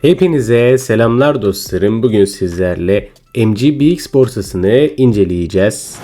Hepinize selamlar dostlarım. Bugün sizlerle MGBX borsasını inceleyeceğiz.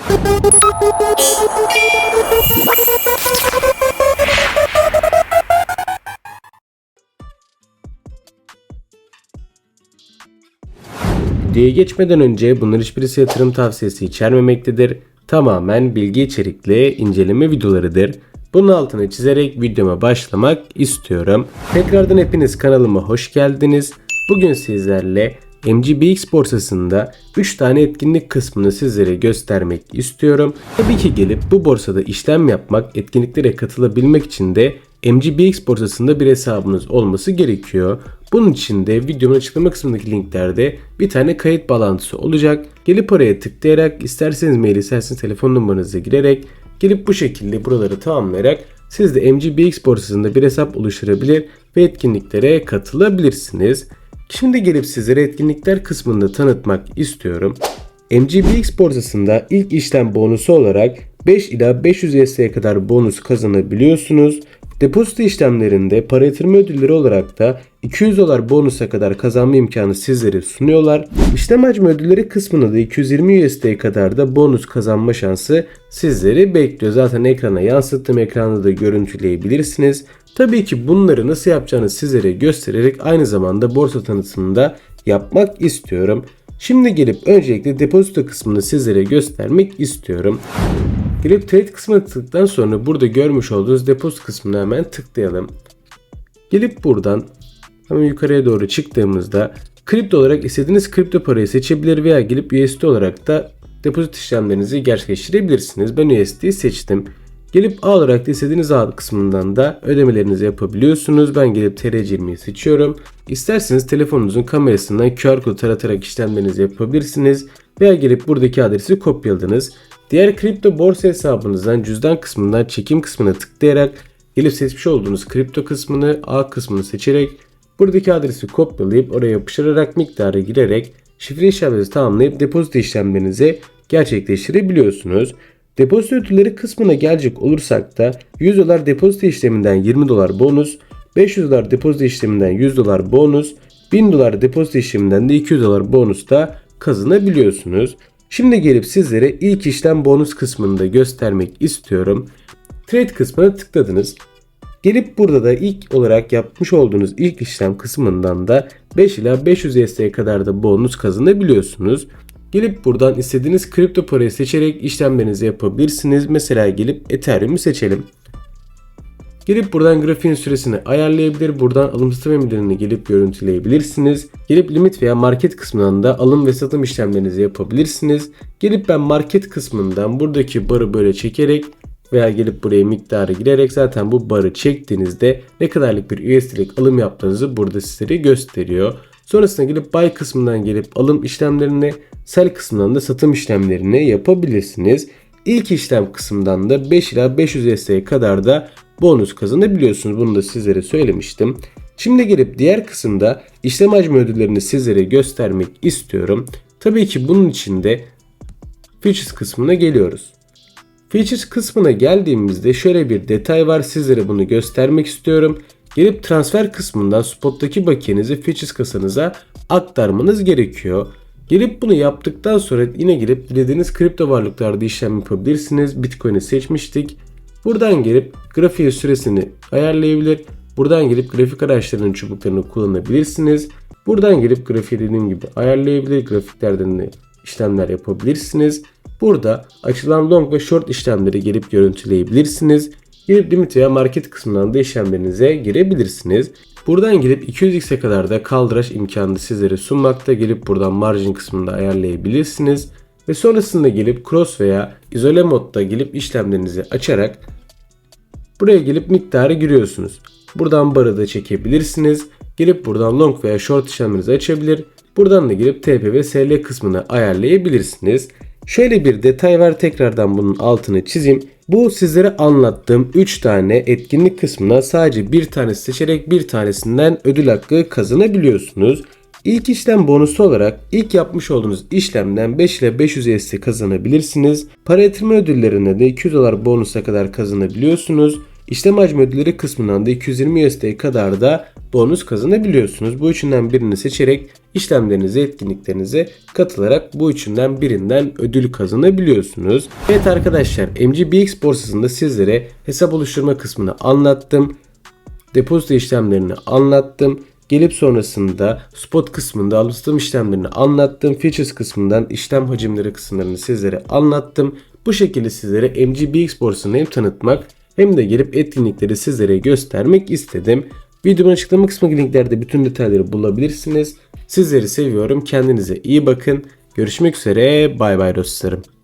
Videoya geçmeden önce bunlar hiçbirisi yatırım tavsiyesi içermemektedir. Tamamen bilgi içerikli inceleme videolarıdır. Bunun altını çizerek videoma başlamak istiyorum. Tekrardan hepiniz kanalıma hoş geldiniz. Bugün sizlerle MGBX borsasında 3 tane etkinlik kısmını sizlere göstermek istiyorum. Tabii ki gelip bu borsada işlem yapmak, etkinliklere katılabilmek için de MGBX borsasında bir hesabınız olması gerekiyor. Bunun için de videomun açıklama kısmındaki linklerde bir tane kayıt bağlantısı olacak. Gelip oraya tıklayarak isterseniz mail isterseniz telefon numaranızı girerek gelip bu şekilde buraları tamamlayarak siz de MGBX borsasında bir hesap oluşturabilir ve etkinliklere katılabilirsiniz. Şimdi gelip sizlere etkinlikler kısmında tanıtmak istiyorum. MGBX borsasında ilk işlem bonusu olarak 5 ila 500 USD'ye kadar bonus kazanabiliyorsunuz. Depozito işlemlerinde para yatırma ödülleri olarak da 200 dolar bonusa kadar kazanma imkanı sizlere sunuyorlar. İşlem hacmi ödülleri kısmında da 220 USD'ye kadar da bonus kazanma şansı sizleri bekliyor. Zaten ekrana yansıttığım ekranda da görüntüleyebilirsiniz. Tabii ki bunları nasıl yapacağını sizlere göstererek aynı zamanda borsa tanıtımını da yapmak istiyorum. Şimdi gelip öncelikle depozito kısmını sizlere göstermek istiyorum. Gelip trade kısmına tıkladıktan sonra burada görmüş olduğunuz depozito kısmına hemen tıklayalım. Gelip buradan hemen yukarıya doğru çıktığımızda kripto olarak istediğiniz kripto parayı seçebilir veya gelip USD olarak da depozit işlemlerinizi gerçekleştirebilirsiniz. Ben USD'yi seçtim. Gelip A olarak da istediğiniz A kısmından da ödemelerinizi yapabiliyorsunuz. Ben gelip TR20'yi seçiyorum. İsterseniz telefonunuzun kamerasından QR kod taratarak işlemlerinizi yapabilirsiniz. Veya gelip buradaki adresi kopyaladınız. Diğer kripto borsa hesabınızdan cüzdan kısmından çekim kısmına tıklayarak gelip seçmiş olduğunuz kripto kısmını A kısmını seçerek buradaki adresi kopyalayıp oraya yapıştırarak miktarı girerek şifre işlemlerinizi tamamlayıp depozito işlemlerinizi gerçekleştirebiliyorsunuz. Depozito ödülleri kısmına gelecek olursak da 100 dolar depozito işleminden 20 dolar bonus, 500 dolar depozito işleminden 100 dolar bonus, 1000 dolar depozito işleminden de 200 dolar bonus da kazanabiliyorsunuz. Şimdi gelip sizlere ilk işlem bonus kısmını da göstermek istiyorum. Trade kısmına tıkladınız. Gelip burada da ilk olarak yapmış olduğunuz ilk işlem kısmından da 5 ila 500 USD'ye kadar da bonus kazanabiliyorsunuz. Gelip buradan istediğiniz kripto parayı seçerek işlemlerinizi yapabilirsiniz. Mesela gelip Ethereum'u seçelim. Gelip buradan grafiğin süresini ayarlayabilir. Buradan alım satım emirlerini gelip görüntüleyebilirsiniz. Gelip limit veya market kısmından da alım ve satım işlemlerinizi yapabilirsiniz. Gelip ben market kısmından buradaki barı böyle çekerek veya gelip buraya miktarı girerek zaten bu barı çektiğinizde ne kadarlık bir USD'lik alım yaptığınızı burada sizlere gösteriyor. Sonrasında gelip buy kısmından gelip alım işlemlerini, sell kısmından da satım işlemlerini yapabilirsiniz. İlk işlem kısmından da 5 ila 500 USD'ye kadar da bonus kazanabiliyorsunuz. Bunu da sizlere söylemiştim. Şimdi gelip diğer kısımda işlem hacmi ödüllerini sizlere göstermek istiyorum. Tabii ki bunun için de Features kısmına geliyoruz. Features kısmına geldiğimizde şöyle bir detay var. Sizlere bunu göstermek istiyorum. Gelip transfer kısmından spottaki bakiyenizi Features kasanıza aktarmanız gerekiyor. Gelip bunu yaptıktan sonra yine gelip dilediğiniz kripto varlıklarda işlem yapabilirsiniz. Bitcoin'i seçmiştik. Buradan gelip grafiğin süresini ayarlayabilir. Buradan gelip grafik araçlarının çubuklarını kullanabilirsiniz. Buradan gelip grafiği dediğim gibi ayarlayabilir. Grafiklerden de işlemler yapabilirsiniz. Burada açılan long ve short işlemleri gelip görüntüleyebilirsiniz. Gelip limit veya market kısmından da işlemlerinize girebilirsiniz. Buradan gelip 200x'e kadar da kaldıraç imkanını sizlere sunmakta. Gelip buradan margin kısmında ayarlayabilirsiniz. Ve sonrasında gelip cross veya izole modda gelip işlemlerinizi açarak buraya gelip miktarı giriyorsunuz. Buradan barı da çekebilirsiniz. Gelip buradan long veya short işlemlerinizi açabilir. Buradan da gelip TP ve SL kısmını ayarlayabilirsiniz. Şöyle bir detay var tekrardan bunun altını çizeyim. Bu sizlere anlattığım 3 tane etkinlik kısmına sadece bir tanesi seçerek bir tanesinden ödül hakkı kazanabiliyorsunuz. İlk işlem bonusu olarak ilk yapmış olduğunuz işlemden 5 ile 500 USD kazanabilirsiniz. Para yatırma ödüllerinde de 200 dolar bonusa kadar kazanabiliyorsunuz. İşlem hacmi ödülleri kısmından da 220 USD kadar da bonus kazanabiliyorsunuz. Bu üçünden birini seçerek işlemlerinize, etkinliklerinize katılarak bu üçünden birinden ödül kazanabiliyorsunuz. Evet arkadaşlar MGBX borsasında sizlere hesap oluşturma kısmını anlattım. Depozito işlemlerini anlattım. Gelip sonrasında spot kısmında alıştırma işlemlerini anlattım. Features kısmından işlem hacimleri kısımlarını sizlere anlattım. Bu şekilde sizlere MGBX borsasını hem tanıtmak hem de gelip etkinlikleri sizlere göstermek istedim. Videomun açıklama kısmındaki linklerde bütün detayları bulabilirsiniz. Sizleri seviyorum. Kendinize iyi bakın. Görüşmek üzere. Bay bay dostlarım.